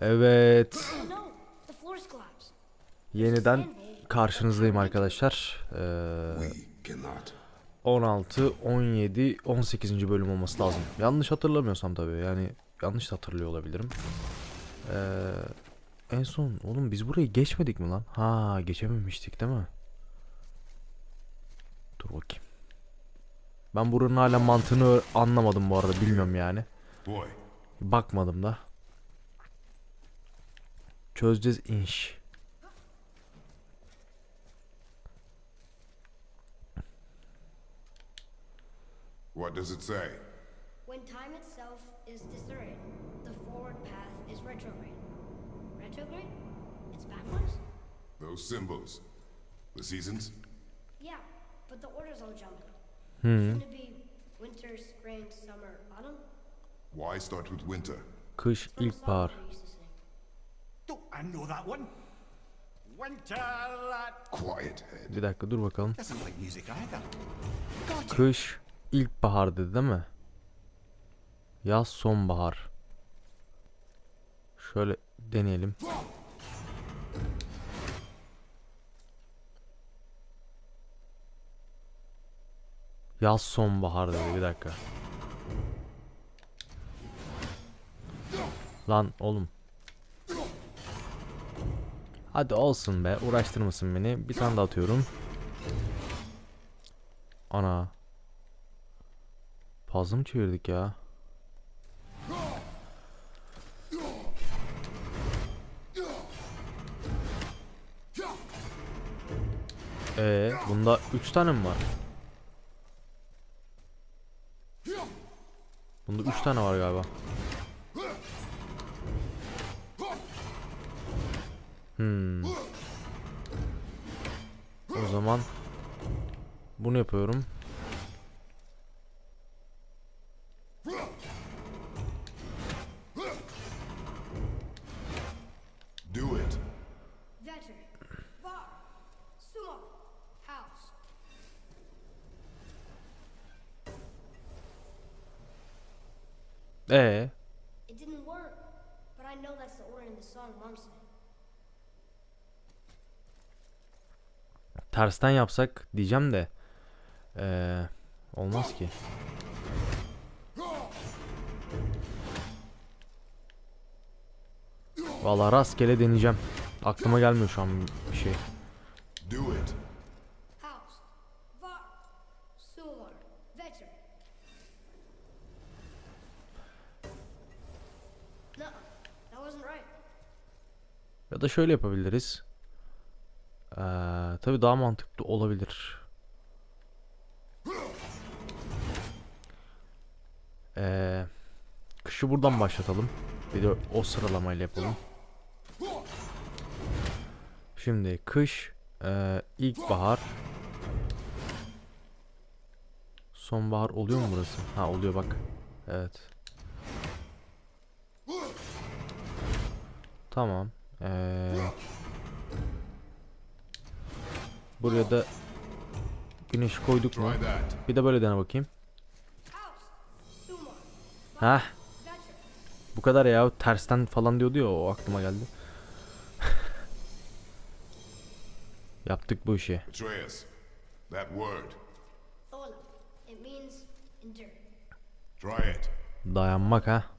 Evet. Yeniden karşınızdayım arkadaşlar. Ee, We cannot. 16, 17, 18. bölüm olması lazım. Yanlış hatırlamıyorsam tabii. Yani yanlış hatırlıyor olabilirim. Ee, en son oğlum biz burayı geçmedik mi lan? Ha geçememiştik değil mi? Dur bakayım. Ben buranın hala mantığını anlamadım bu arada. Bilmiyorum yani. Bakmadım da. Çözeceğiz inş. what does it say? When time itself is distorted, the forward path is retrograde. Retrograde? It's backwards? Those symbols. The seasons? Yeah, but the order's all jumbled. Hmm. Shouldn't it be winter, spring, summer, autumn? Why start with winter? Kış, From a ilkbahar. I know that one? Winter that Quiet head. Bir dakika dur bakalım. doesn't like music either. Got it. Kış, ilkbahar dedi değil mi? Yaz, sonbahar. Şöyle deneyelim. Yaz, sonbahar dedi bir dakika. Lan oğlum. Hadi olsun be uğraştırmasın beni. Bir tane daha atıyorum. Ana. Fazla mı çevirdik ya? Ee, bunda 3 tane mi var? Bunda 3 tane var galiba. Hmm. O zaman bunu yapıyorum. Tersten yapsak diyeceğim de ee, olmaz ki. Vallahi rastgele deneyeceğim. Aklıma gelmiyor şu an bir şey. Ya da şöyle yapabiliriz. Ee, tabii daha mantıklı olabilir. Ee, kışı buradan başlatalım. Bir de o sıralamayla yapalım. Şimdi kış, ee, ilkbahar, sonbahar oluyor mu burası? Ha oluyor bak. Evet. Tamam. Ee, buraya da güneş koyduk mu? Bir de böyle dene bakayım. Vetter. bu kadar ya. Tersten falan diyordu ya o aklıma geldi. Yaptık bu işi. Atreus. That word. Dayanmak ha.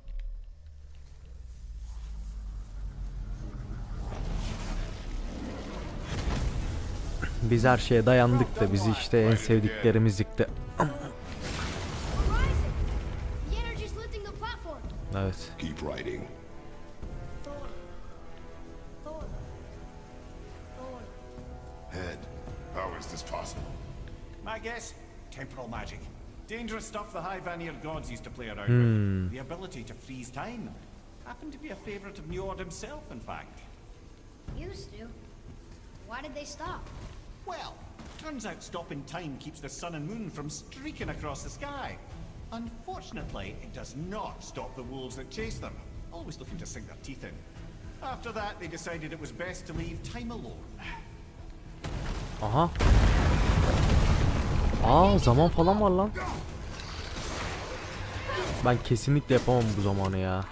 Biz her şeye dayandık da bizi işte en sevdiklerimiz yıktı. Evet. Keep writing. Head. How is this possible? My guess? Temporal magic. Dangerous stuff the High Vanir gods used to play around with. The ability to freeze time. Happened to be a favorite of Njord himself, in fact. Used to. Why did they stop? Well, turns out stopping time keeps the sun and moon from streaking across the sky. Unfortunately, it does not stop the wolves that chase them, always looking to sink their teeth in. After that, they decided it was best to leave time alone. Aha. Aa zaman falan var lan. Ben kesinlikle yapamam bu zamanı ya.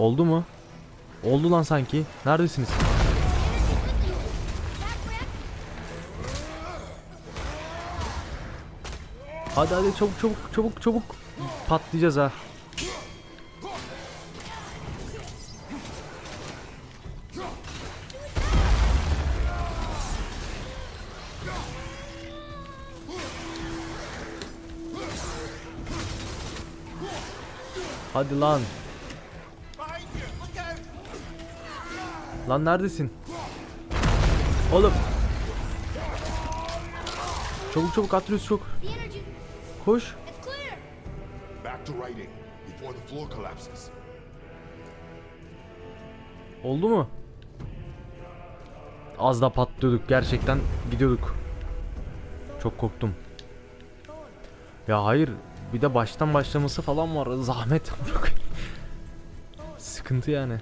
Oldu mu? Oldu lan sanki. Neredesiniz? Hadi hadi çabuk çabuk çabuk çabuk. Patlayacağız ha. Hadi lan. Lan neredesin? Oğlum. Çabuk çabuk Atreus çok. Koş. Oldu mu? Az da patlıyorduk gerçekten gidiyorduk. Çok korktum. Ya hayır bir de baştan başlaması falan var zahmet. Sıkıntı yani.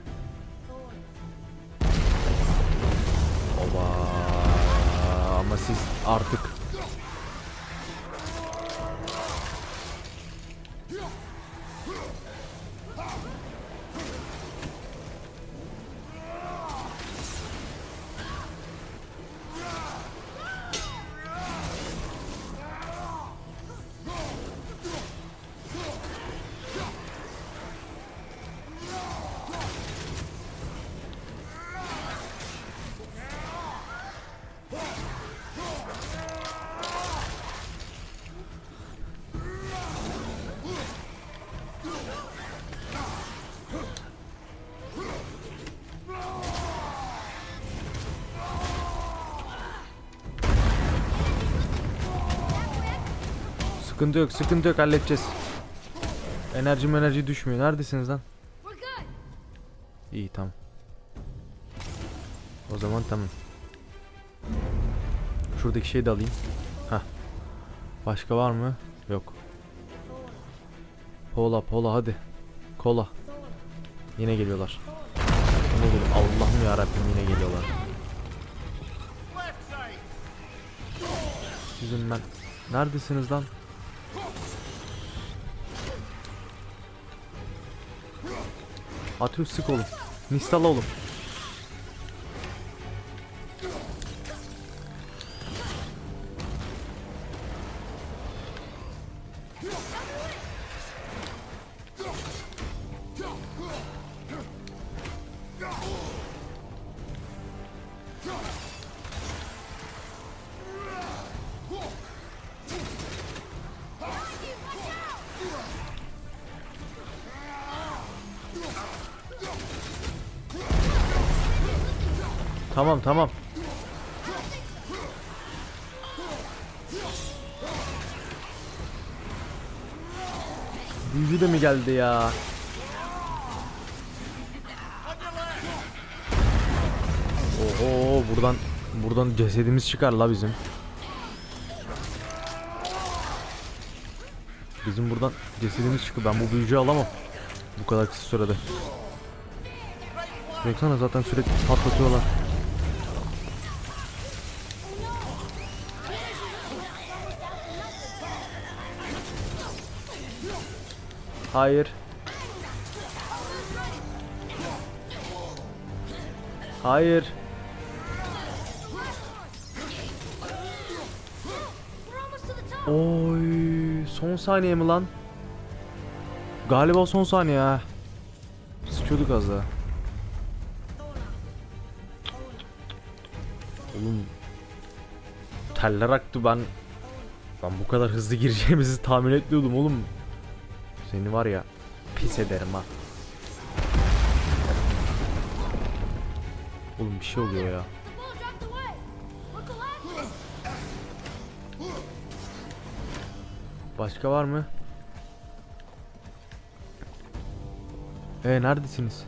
Artık sıkıntı yok sıkıntı yok halledeceğiz. Enerji enerji düşmüyor. Neredesiniz lan? İyi tamam. O zaman tamam. Şuradaki şeyi de alayım. Hah. Başka var mı? Yok. Pola pola hadi. Kola. Yine geliyorlar. Yine geliyor. Allah'ım ya Rabbim yine geliyorlar. Sizin ben. Neredesiniz lan? Atreus sık oğlum. Nistal oğlum. Tamam tamam. Büyücü de mi geldi ya? Oho buradan buradan cesedimiz çıkar la bizim. Bizim buradan cesedimiz çıkıyor. Ben bu büyücüyü alamam. Bu kadar kısa sürede. Baksana zaten sürekli patlatıyorlar. Hayır. Hayır. Oy, son saniye mi lan? Galiba son saniye ha. Sıçıyorduk az daha. Oğlum teller aktı ben ben bu kadar hızlı gireceğimizi tahmin etmiyordum oğlum. Seni var ya pis ederim ha. Oğlum bir şey oluyor ya. Başka var mı? E neredesiniz?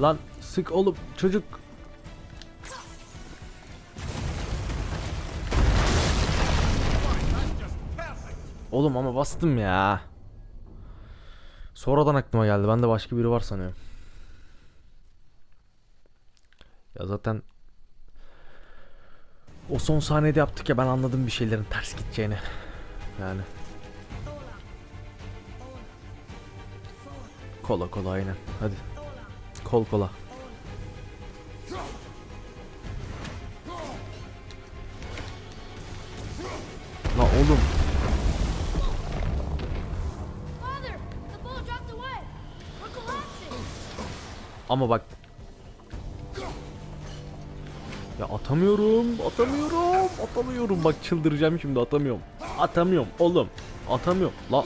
Lan sık oğlum çocuk. Oğlum ama bastım ya. Sonradan aklıma geldi. Ben de başka biri var sanıyorum. Ya zaten o son sahnede yaptık ya ben anladım bir şeylerin ters gideceğini. Yani. Kola kola aynen. Hadi. Kol kola. Oğlum. Father, the bull dropped away. We're collapsing. Ama bak. Ya atamıyorum, atamıyorum, atamıyorum. Bak çıldıracağım şimdi atamıyorum. Atamıyorum oğlum. Atamıyorum. La.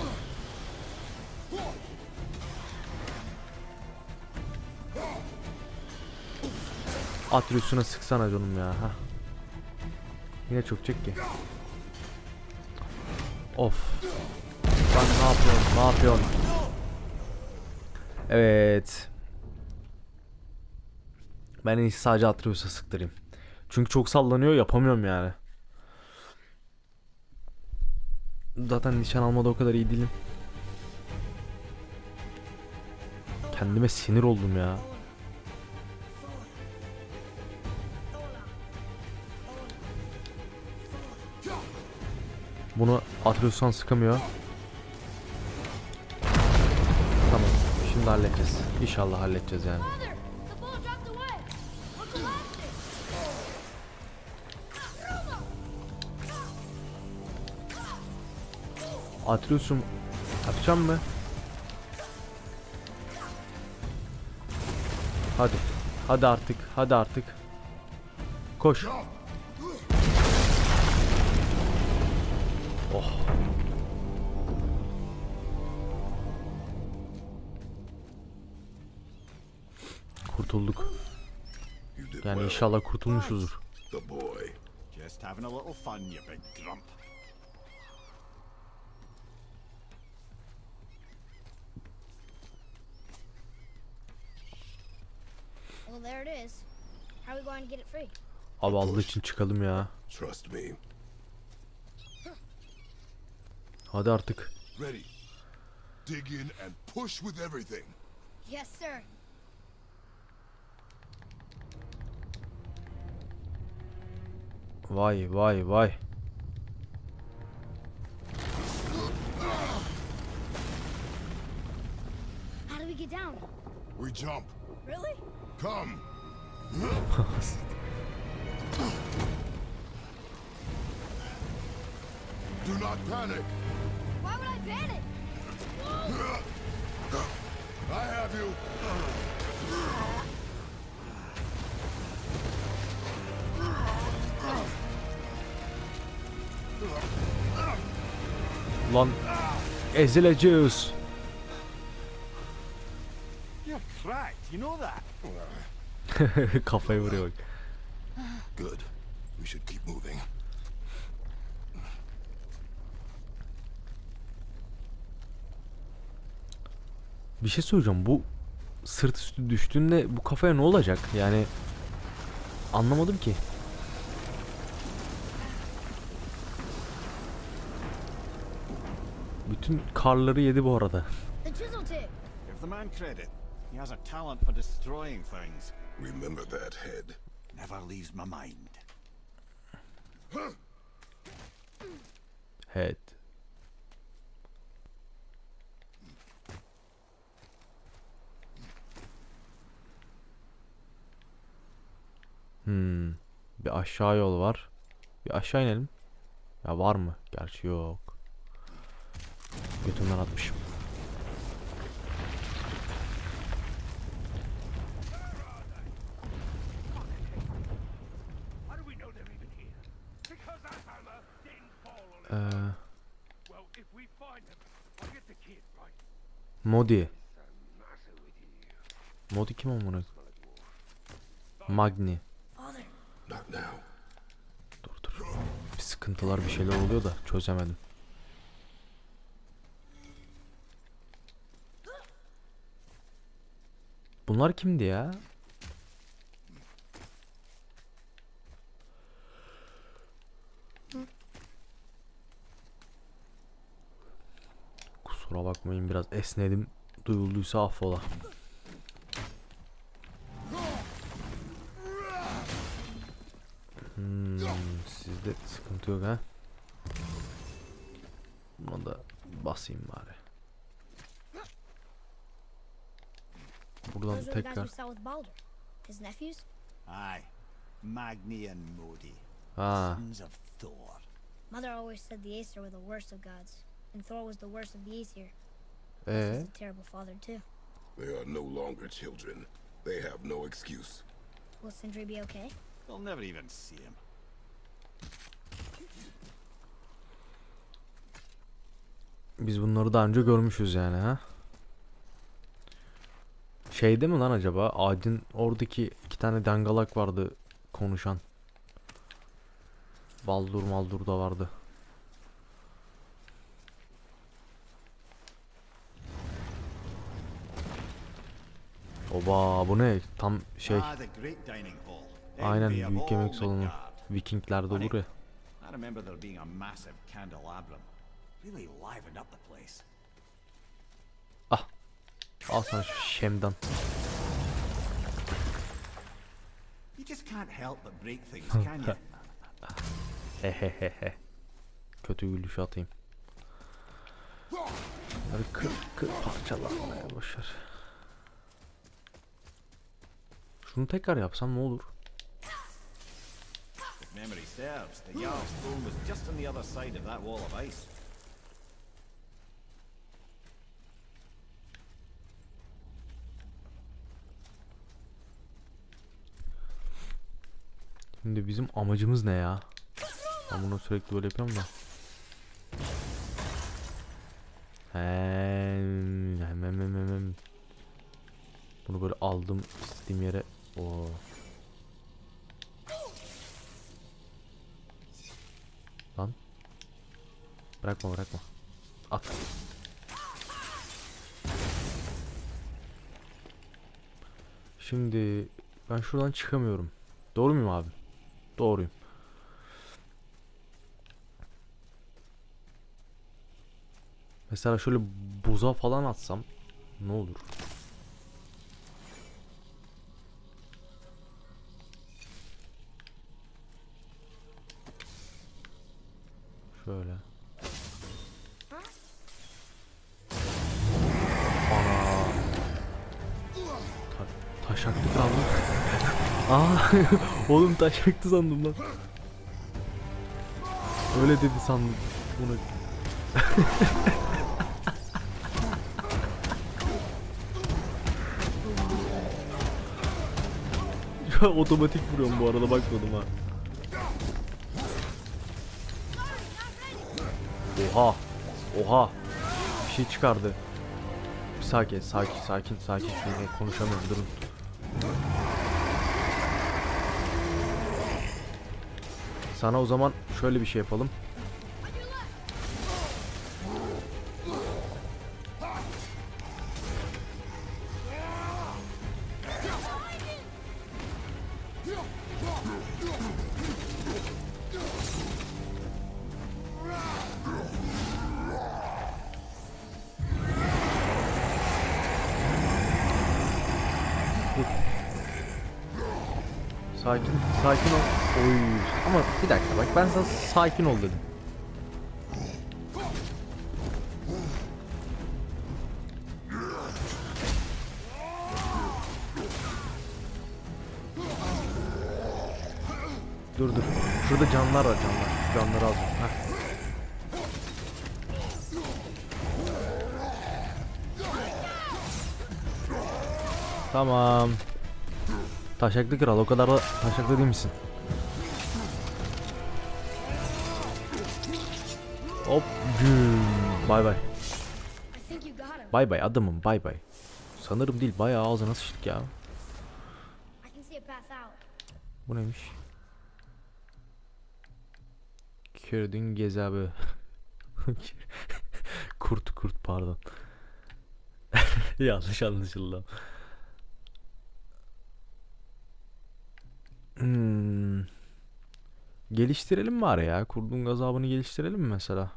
Atreus'una sıksana canım ya. Ha. Yine çok çek ki. Of. Lan ne yapıyorsun? Ne yapıyorsun? Evet. Ben en sadece Atreus'a sıktırayım. Çünkü çok sallanıyor yapamıyorum yani. Zaten nişan almada o kadar iyi değilim. Kendime sinir oldum ya. Bunu Atreus'tan sıkamıyor. Tamam. Şimdi halledeceğiz. İnşallah halledeceğiz yani. Atreus'um yapacağım mı? Hadi. Hadi artık. Hadi artık. Koş. Oh. Kurtulduk. Yani inşallah kurtulmuşuzdur. Just having a little fun, you big grump. Well, there it is. How are we going to get it free? Abi Allah için çıkalım ya. Trust me. Hadi artık. Ready. Dig in and push with everything. Yes, sir. Vay vay vay. How do we get down? We jump. Really? Come. Do not panic. Why would I panic? I have you. Lan ezileceğiz. You're cracked, you know that? Kafayı vuruyor bak. Good. We should keep moving. Bir şey söyleyeceğim. Bu sırt üstü düştüğünde bu kafaya ne olacak? Yani anlamadım ki. Bütün karları yedi bu arada. The chisel tip. Give the man credit. He has a talent for destroying things. Remember that head. Never leaves my mind. Head. Hmm. Bir aşağı yol var. Bir aşağı inelim. Ya var mı? Gerçi yok. Götümden atmışım. How do we know they're even sıkıntılar bir şeyler oluyor da çözemedim. Bunlar kimdi ya? Kusura bakmayın biraz esnedim. Duyulduysa affola. Yok ha? Buna da basayım bari. Buradan the guys tekrar. we saw with Baldur. His nephews? Aye. Magni and Modi. Ha, ah. Sons of Thor. Mother always said the Aesir were the worst of gods, and Thor was the worst of the Aesir. ee, eh? He's a terrible father, too. They are no longer children. They have no excuse. Will Sindri be okay? They'll never even see him. Biz bunları daha önce görmüşüz yani ha. Şeyde mi lan acaba? Adin oradaki iki tane dangalak vardı konuşan. Baldur Maldur da vardı. Oba bu ne? Tam şey Ah, aynen büyük yemek salonu. Vikinglerde olur ya. Really livened up the place. Al sana şu şemdan. You just can't help but break things, can you? Hehehehe. Kötü gülüş atayım. Hadi kır kır parçalanmaya boşver. Şunu tekrar yapsam ne olur? Memory serves, the Jarl's throne was just on the other side of that wall of ice. Şimdi bizim amacımız ne ya? Ben bunu sürekli böyle yapıyorum da. Hem, hem, hem, hem, hem. Bunu böyle aldım istediğim yere. Oo. Lan. Bırakma bırakma. At. Şimdi ben şuradan çıkamıyorum. Doğru muyum abi? Doğruyum. Mesela şöyle buza falan atsam ne olur? Oğlum taşaktı sandım lan. Öyle dedi sandım bunu. Şu an otomatik vuruyorum bu arada bakmadım ha. Oha. Oha. Bir şey çıkardı. Bir sakin, sakin, sakin, sakin. Şimdi konuşamıyorum durun. Sana o zaman şöyle bir şey yapalım. Sakin, sakin ol. Oy. Ama bir dakika bak ben sana sakin ol dedim. Dur dur. Şurada canlar var canlar. Canları alacağım. Heh. Tamam. Taşaklı kral o kadar da taşaklı değil misin? Hop güm. Bay bay. Bay bay adamım bay bay. Sanırım değil bayağı ağzına sıçtık ya. Bu neymiş? Kürdün gezabı. kurt kurt pardon. Yanlış anlaşıldı. Hmm. Geliştirelim mi ara ya? Kurdun gazabını geliştirelim mi mesela?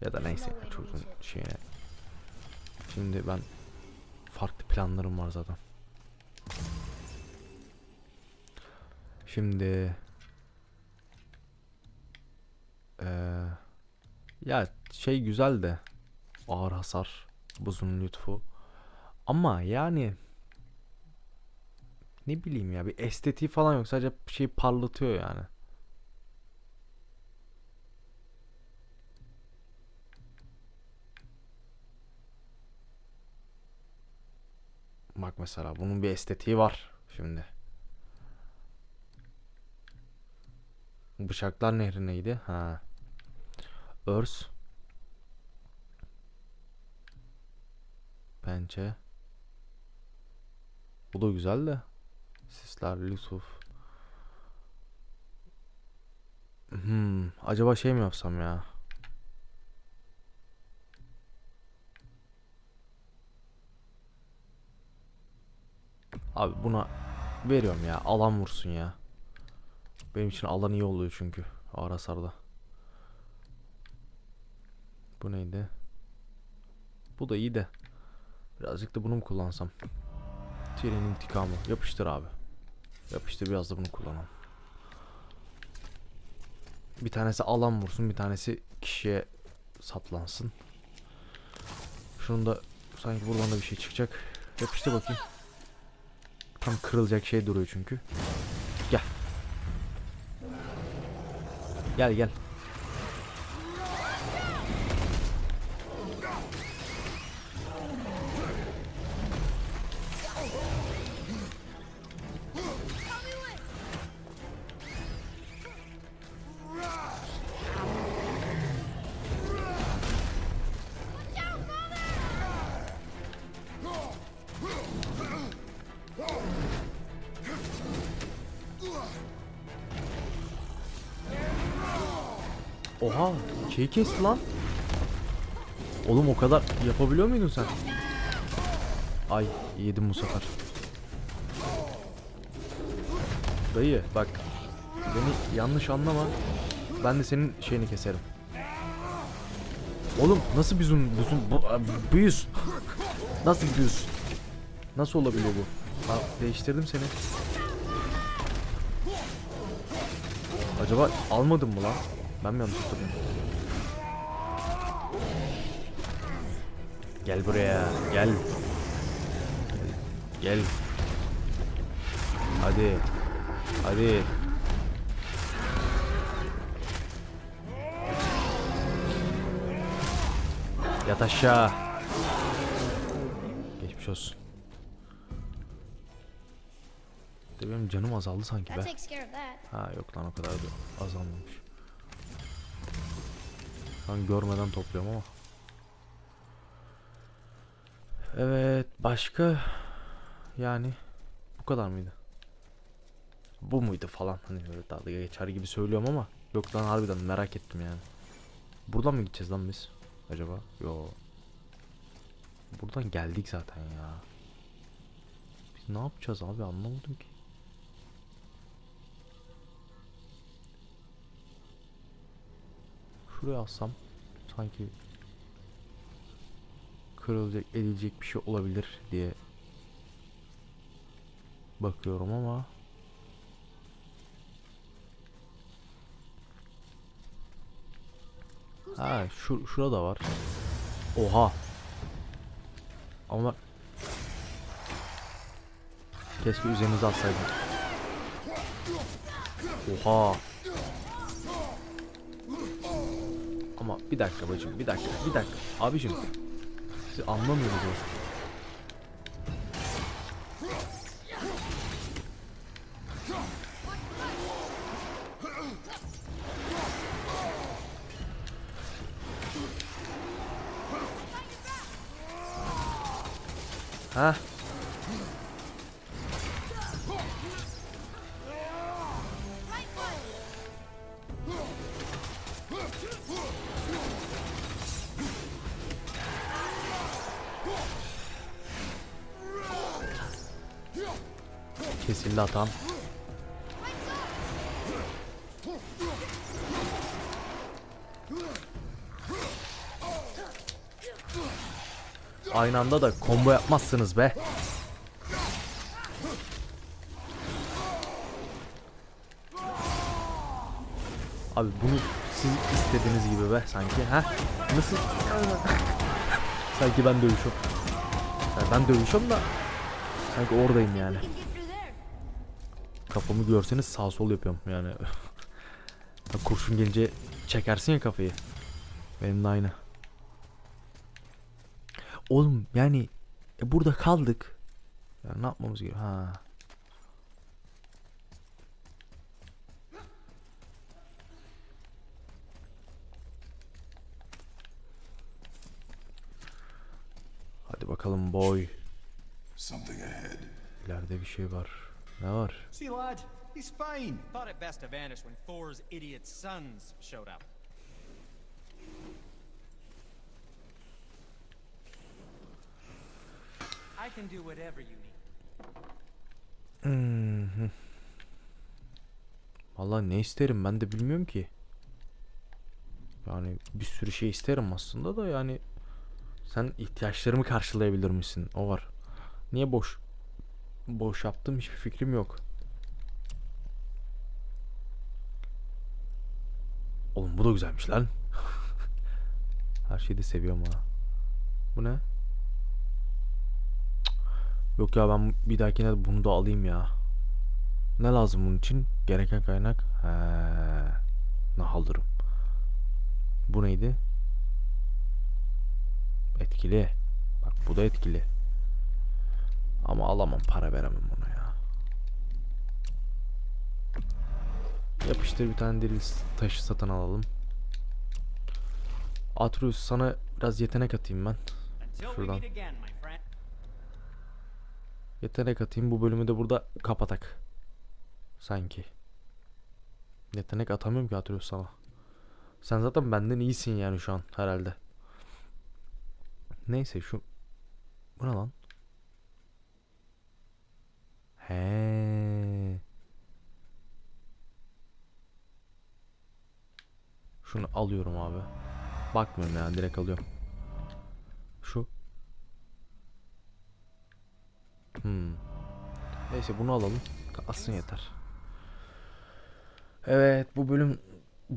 Ya da neyse çocuğun şeyine. Şimdi ben farklı planlarım var zaten. Şimdi eee, ya şey güzel de ağır hasar buzun lütfu ama yani ne bileyim ya bir estetiği falan yok sadece şey parlatıyor yani. Bak mesela bunun bir estetiği var şimdi. Bıçaklar Nehri neydi? Ha. Örs. Pençe. Bu da güzel de. Sisler, lütuf. Hmm, acaba şey mi yapsam ya? Abi buna veriyorum ya. Alan vursun ya. Benim için alan iyi oluyor çünkü. Ağır hasarda. Bu neydi? Bu da iyi de. Birazcık da bunu mu kullansam? Tyrion'in intikamı. Yapıştır abi. Yapıştır biraz da bunu kullanalım. Bir tanesi alan vursun, bir tanesi kişiye saplansın. Şunu da sanki buradan da bir şey çıkacak. Yapıştır bakayım. Tam kırılacak şey duruyor çünkü. Gel. Gel gel. Oha, şey kesti lan. Oğlum o kadar yapabiliyor muydun sen? Ay, yedim bu sefer. Dayı bak. Beni yanlış anlama. Ben de senin şeyini keserim. Oğlum nasıl bir zoom, bu büyüz. Nasıl büyüz? Nasıl olabiliyor bu? Ha, değiştirdim seni. Acaba almadım mı lan? Ben mi yanlış hatırlıyorum? Gel buraya, gel. Gel. Hadi. Hadi. Yat aşağı. Geçmiş olsun. De benim canım azaldı sanki be. Ha yok lan o kadar da azalmamış. An görmeden topluyorum ama. Evet başka yani bu kadar mıydı? Bu muydu falan hani böyle dalga geçer gibi söylüyorum ama yok lan harbiden merak ettim yani. Buradan mı gideceğiz lan biz acaba? Yo. Buradan geldik zaten ya. Biz ne yapacağız abi anlamadım ki. Şuraya alsam sanki kırılacak edilecek bir şey olabilir diye bakıyorum ama Ha şu şurada var. Oha. Ama keşke üzerinize alsaydım. Oha. Ama bir dakika bacım, bir dakika, bir dakika. Abicim, siz anlamıyorsunuz. Kesildi hatam. Aynı anda da combo yapmazsınız be. Abi bunu siz istediğiniz gibi be sanki ha? Nasıl? sanki ben dövüşüyorum. Ben dövüşüyorum da sanki oradayım yani. We can get through there. Kafamı görseniz sağ sol yapıyorum yani. Ya Kurşun gelince çekersin ya kafayı. Benim de aynı. Oğlum yani e, burada kaldık. Ya ne yapmamız gerekiyor? Ha. Hadi bakalım boy. İleride bir şey var. Ne var? See, lad, he's fine. Thought it best to vanish when Thor's idiot sons showed up. I can do whatever you need. Mhm. Vallahi ne isterim ben de bilmiyorum ki. Yani bir sürü şey isterim aslında da yani sen ihtiyaçlarımı karşılayabilir misin? O var. Niye boş boş yaptım hiçbir fikrim yok. Oğlum bu da güzelmiş lan. Her şeyi de seviyorum ha. Bu ne? Yok ya ben bir dahakine bunu da alayım ya. Ne lazım bunun için? Gereken kaynak. He. Ne alırım. Bu neydi? Etkili. Bak bu da etkili. Ama alamam para veremem ona ya. Yapıştır bir tane deri taşı satın alalım. Atreus sana biraz yetenek atayım ben. Şuradan. Yetenek atayım bu bölümü de burada kapatak. Sanki. Yetenek atamıyorum ki Atreus sana. Sen zaten benden iyisin yani şu an herhalde. Neyse şu... Bu ne lan? He. Şunu alıyorum abi. Bakmıyorum yani direkt alıyorum. Şu. Hmm. Neyse bunu alalım. Kalsın yeter. Evet bu bölüm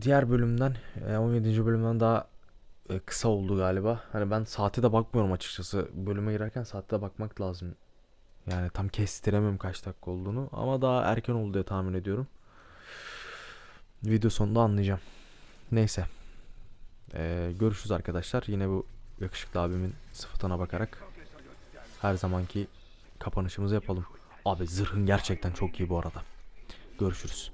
diğer bölümden e, 17. bölümden daha e, kısa oldu galiba. Hani ben saate de bakmıyorum açıkçası. Bölüme girerken saate de bakmak lazım. Yani tam kestiremem kaç dakika olduğunu ama daha erken oldu diye tahmin ediyorum. Video sonunda anlayacağım. Neyse. E, görüşürüz arkadaşlar. Yine bu yakışıklı abimin sıfatına bakarak her zamanki kapanışımızı yapalım. Abi zırhın gerçekten çok iyi bu arada. Görüşürüz.